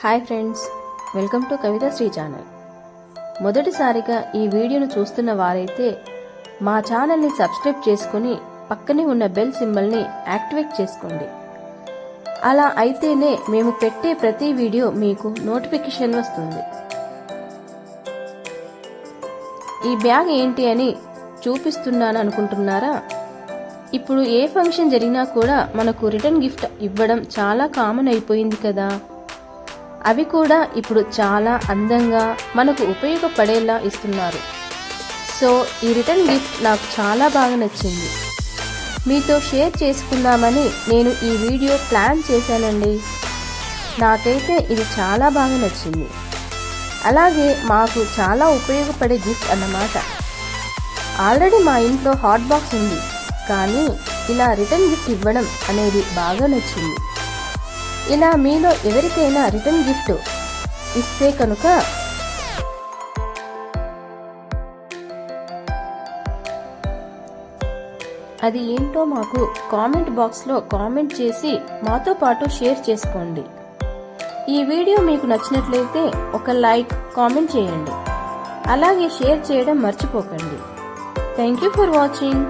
Hi friends welcome to Kavitha Sri channel. మొదటిసారిగా ఈ వీడియోను చూస్తున్న వారైతే మా ఛానల్ని సబ్స్క్రైబ్ చేసుకుని పక్కనే ఉన్న బెల్ సింబల్ని యాక్టివేట్ చేసుకోండి. అలా అయితేనే మేము పెట్టే ప్రతి వీడియో మీకు నోటిఫికేషన్ వస్తుంది. ఈ బ్యాగ్ ఏంటి అని చూపిస్తున్నాను అనుకుంటున్నారా? ఇప్పుడు ఏ ఫంక్షన్ జరిగినా కూడా మనకు రిటర్న్ గిఫ్ట్ ఇవ్వడం చాలా కామన్ అయిపోయింది కదా. అవి కూడా ఇప్పుడు చాలా అందంగా మనకు ఉపయోగపడేలా ఇస్తున్నారు. సో ఈ రిటర్న్ గిఫ్ట్ నాకు చాలా బాగా నచ్చింది. మీతో షేర్ చేసుకుందామని నేను ఈ వీడియో ప్లాన్ చేశానండి. నాకైతే ఇది చాలా బాగా నచ్చింది. అలాగే మాకు చాలా ఉపయోగపడే గిఫ్ట్ అన్నమాట. ఆల్రెడీ మా ఇంట్లో హాట్ బాక్స్ ఉంది. కానీ ఇలా రిటర్న్ గిఫ్ట్ ఇవ్వడం అనేది బాగా నచ్చింది. ఇలా మీలో ఎవరికైనా రిటర్న్ గిఫ్ట్ ఇస్తే కనుక అది ఏంటో మాకు కామెంట్ బాక్స్లో కామెంట్ చేసి మాతో పాటు షేర్ చేసుకోండి. ఈ వీడియో మీకు నచ్చినట్లయితే ఒక లైక్ కామెంట్ చేయండి. అలాగే షేర్ చేయడం మర్చిపోకండి. Thank you for watching.